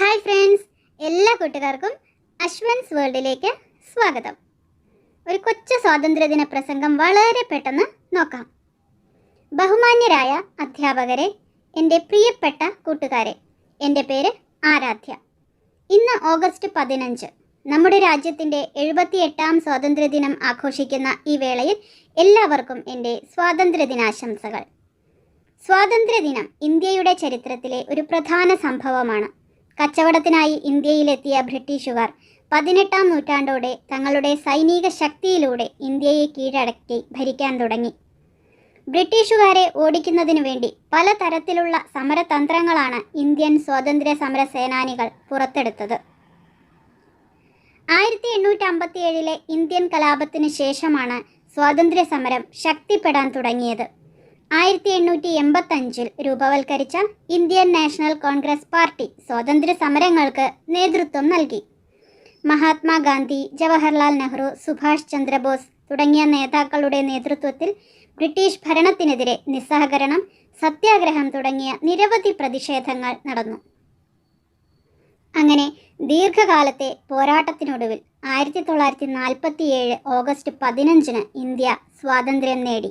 Hi friends. എല്ലാ കൂട്ടുകാർക്കും അശ്വൻസ് വേൾഡിലേക്ക് സ്വാഗതം. ഒരു കൊച്ചു സ്വാതന്ത്ര്യദിന പ്രസംഗം വളരെ പെട്ടെന്ന് നോക്കാം. ബഹുമാന്യരായ അധ്യാപകരെ എന്റെ പ്രിയപ്പെട്ട കൂട്ടുകാരെ എന്റെ പേര് ആരാധ്യ. ഇന്ന് ഓഗസ്റ്റ് പതിനഞ്ച് നമ്മുടെ രാജ്യത്തിന്റെ എഴുപത്തിയെട്ടാം സ്വാതന്ത്ര്യദിനം ആഘോഷിക്കുന്ന ഈ വേളയിൽ എല്ലാവർക്കും എന്റെ സ്വാതന്ത്ര്യദിനാശംസകൾ. സ്വാതന്ത്ര്യദിനം ഇന്ത്യയുടെ ചരിത്രത്തിലെ ഒരു പ്രധാന സംഭവമാണ്. കച്ചവടത്തിനായി ഇന്ത്യയിലെത്തിയ ബ്രിട്ടീഷുകാർ പതിനെട്ടാം നൂറ്റാണ്ടോടെ തങ്ങളുടെ സൈനിക ശക്തിയിലൂടെ ഇന്ത്യയെ കീഴടക്കി ഭരിക്കാൻ തുടങ്ങി. ബ്രിട്ടീഷുകാരെ ഓടിക്കുന്നതിനു വേണ്ടി പലതരത്തിലുള്ള സമരതന്ത്രങ്ങളാണ് ഇന്ത്യൻ സ്വാതന്ത്ര്യ സമര സേനാനികൾ പുറത്തെടുത്തത്. ആയിരത്തി എണ്ണൂറ്റി അമ്പത്തി ഏഴിലെ ഇന്ത്യൻ കലാപത്തിന് ശേഷമാണ് സ്വാതന്ത്ര്യ സമരം ശക്തിപ്പെടാൻ തുടങ്ങിയത്. ആയിരത്തി എണ്ണൂറ്റി എൺപത്തഞ്ചിൽ രൂപവൽക്കരിച്ച ഇന്ത്യൻ നാഷണൽ കോൺഗ്രസ് പാർട്ടി സ്വാതന്ത്ര്യ സമരങ്ങൾക്ക് നേതൃത്വം നൽകി. മഹാത്മാഗാന്ധി ജവഹർലാൽ നെഹ്റു സുഭാഷ് ചന്ദ്രബോസ് തുടങ്ങിയ നേതാക്കളുടെ നേതൃത്വത്തിൽ ബ്രിട്ടീഷ് ഭരണത്തിനെതിരെ നിസ്സഹകരണം സത്യാഗ്രഹം തുടങ്ങിയ നിരവധി പ്രതിഷേധങ്ങൾ നടന്നു. അങ്ങനെ ദീർഘകാലത്തെ പോരാട്ടത്തിനൊടുവിൽ ആയിരത്തി തൊള്ളായിരത്തി നാൽപ്പത്തിയേഴ് ഓഗസ്റ്റ് പതിനഞ്ചിന് ഇന്ത്യ സ്വാതന്ത്ര്യം നേടി.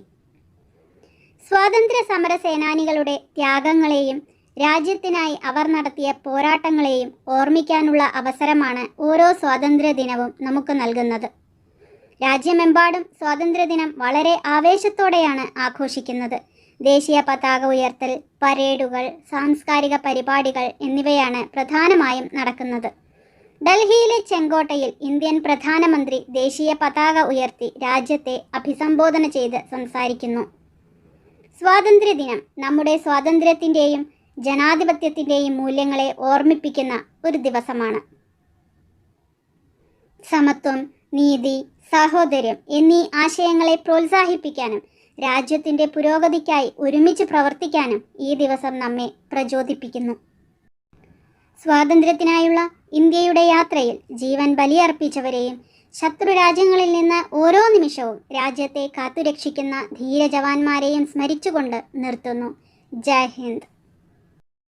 സ്വാതന്ത്ര്യ സമര സേനാനികളുടെ ത്യാഗങ്ങളെയും രാജ്യത്തിനായി അവർ നടത്തിയ പോരാട്ടങ്ങളെയും ഓർമ്മിക്കാനുള്ള അവസരമാണ് ഓരോ സ്വാതന്ത്ര്യ ദിനവും നമുക്ക് നൽകുന്നത്. രാജ്യമെമ്പാടും സ്വാതന്ത്ര്യദിനം വളരെ ആവേശത്തോടെയാണ് ആഘോഷിക്കുന്നത്. ദേശീയ പതാക ഉയർത്തൽ പരേഡുകൾ സാംസ്കാരിക പരിപാടികൾ എന്നിവയാണ് പ്രധാനമായും നടക്കുന്നത്. ഡൽഹിയിലെ ചെങ്കോട്ടയിൽ ഇന്ത്യൻ പ്രധാനമന്ത്രി ദേശീയ പതാക ഉയർത്തി രാജ്യത്തെ അഭിസംബോധന ചെയ്ത് സംസാരിക്കുന്നു. സ്വാതന്ത്ര്യദിനം നമ്മുടെ സ്വാതന്ത്ര്യത്തിന്റെയും ജനാധിപത്യത്തിന്റെയും മൂല്യങ്ങളെ ഓർമ്മിപ്പിക്കുന്ന ഒരു ദിവസമാണ്. സമത്വം നീതി സാഹോദര്യം എന്നീ ആശയങ്ങളെ പ്രോത്സാഹിപ്പിക്കാനും രാജ്യത്തിന്റെ പുരോഗതിക്കായി ഒരുമിച്ച് പ്രവർത്തിക്കാനും ഈ ദിവസം നമ്മെ പ്രചോദിപ്പിക്കുന്നു. സ്വാതന്ത്ര്യത്തിനായുള്ള ഇന്ത്യയുടെ യാത്രയിൽ ജീവൻ ബലിയർപ്പിച്ചവരെയും ശത്രു രാജ്യങ്ങളിൽ നിന്ന് ഓരോ നിമിഷവും രാജ്യത്തെ കാത്തുരക്ഷിക്കുന്ന ധീരജവാന്മാരെയും സ്മരിച്ചുകൊണ്ട് നിർത്തുന്നു. ജയ് ഹിന്ദ്.